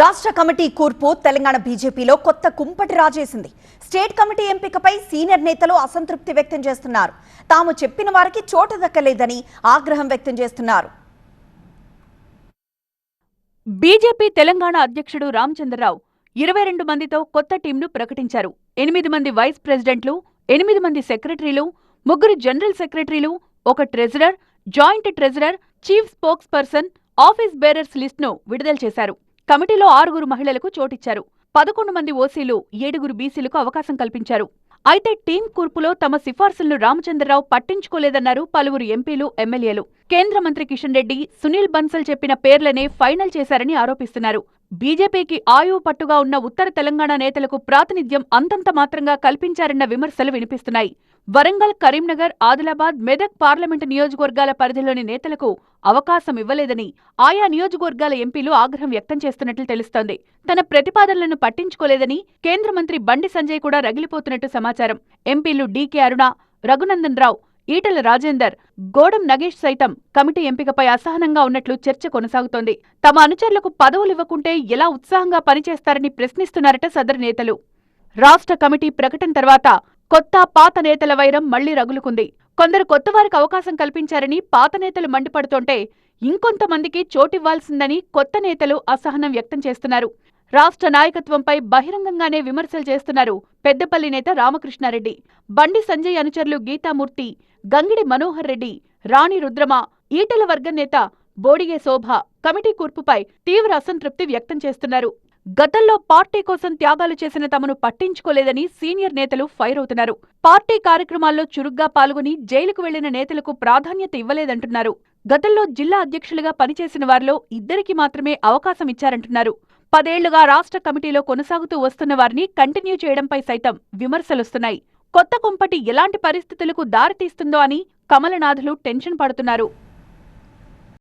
రాష్ట్ర కమిటీ కూర్పు తెలంగాణ బీజేపీలో కొత్త కుంపటి రాజేసింది. స్టేట్ కమిటీ ఎంపికపై సీనియర్ నేతలు అసంతృప్తి వ్యక్తం చేస్తున్నారు. తాము చెప్పిన వారికి చోటు దక్కలేదని ఆగ్రహం వ్యక్తం చేస్తున్నారు. బీజేపీ తెలంగాణ అధ్యక్షుడు రామచంద్రరావు ఇరవై రెండు మందితో కొత్త టీంను ప్రకటించారు. ఎనిమిది మంది వైస్ ప్రెసిడెంట్లు ఎనిమిది మంది సెక్రటరీలు ముగ్గురు జనరల్ సెక్రటరీలు ఒక treasurer joint treasurer chief spokesperson office bearers లిస్ట్ను విడుదల చేశారు. కమిటీలో ఆరుగురు మహిళలకు చోటిచ్చారు. పదకొండు మంది ఓసీలు ఏడుగురు బీసీలకు అవకాశం కల్పించారు. అయితే టీం కూర్పులో తమ సిఫార్సులను రామచంద్రరావు పట్టించుకోలేదన్నారు పలువురు ఎంపీలు ఎమ్మెల్యేలు. కేంద్ర మంత్రి కిషన్ రెడ్డి సునీల్ బన్సల్ చెప్పిన పేర్లనే ఫైనల్ చేశారని ఆరోపిస్తున్నారు. బీజేపీకి ఆయువు పట్టుగా ఉన్న ఉత్తర తెలంగాణ నేతలకు ప్రాతినిధ్యం అంతంత మాత్రంగా కల్పించారన్న విమర్శలు వినిపిస్తున్నాయి. వరంగల్ కరీంనగర్ ఆదిలాబాద్ మెదక్ పార్లమెంటు నియోజకవర్గాల పరిధిలోని నేతలకు అవకాశం ఇవ్వలేదని ఆయా నియోజకవర్గాల ఎంపీలు ఆగ్రహం వ్యక్తం చేస్తున్నట్లు తెలుస్తోంది. తన ప్రతిపాదనలను పట్టించుకోలేదని కేంద్ర మంత్రి బండి సంజయ్ కూడా రగిలిపోతున్నట్టు సమాచారం. ఎంపీలు డీకే అరుణ రఘునందన్ రావు ఈటల రాజేందర్ గోడం నగేష్ సైతం కమిటీ ఎంపికపై అసహనంగా ఉన్నట్లు చర్చ కొనసాగుతోంది. తమ అనుచరులకు పదవులివ్వకుంటే ఎలా ఉత్సాహంగా పనిచేస్తారని ప్రశ్నిస్తున్నారట సదరు నేతలు. రాష్ట్ర కమిటీ ప్రకటన తర్వాత కొత్త పాత నేతల వైరం మళ్ళీ రగులుకుంది. కొందరు కొత్తవారికి అవకాశం కల్పించారని పాత నేతలు మండిపడుతుంటే ఇంకొంతమందికి చోటివ్వాల్సిందని కొత్త నేతలు అసహనం వ్యక్తం చేస్తున్నారు. రాష్ట్ర నాయకత్వంపై బహిరంగంగానే విమర్శలు చేస్తున్నారు పెద్దపల్లి నేత రామకృష్ణారెడ్డి బండి సంజయ్ అనుచరులు గీతామూర్తి గంగిడి మనోహర్ రెడ్డి రాణి రుద్రమ ఈటల వర్గం నేత బోడిగే శోభ కమిటీ కూర్పుపై తీవ్ర అసంతృప్తి వ్యక్తం చేస్తున్నారు. గతంలో పార్టీ కోసం త్యాగాలు చేసిన తమను పట్టించుకోలేదని సీనియర్ నేతలు ఫైర్ అవుతున్నారు. పార్టీ కార్యక్రమాల్లో చురుగ్గా పాల్గొని జైలుకు వెళ్ళిన నేతలకు ప్రాధాన్యత ఇవ్వలేదంటున్నారు. గతంలో జిల్లా అధ్యక్షులుగా పనిచేసిన వారిలో ఇద్దరికి మాత్రమే అవకాశం ఇచ్చారంటున్నారు. పదేళ్ళుగా రాష్ట్ర కమిటీలో కొనసాగుతూ వస్తున్న వారిని కంటిన్యూ చేయడంపై సైతం విమర్శలొస్తున్నాయి. కొత్త కుంపటి ఎలాంటి పరిస్థితులకు దారితీస్తుందో అని కమలనాథులు టెన్షన్ పడుతున్నారు.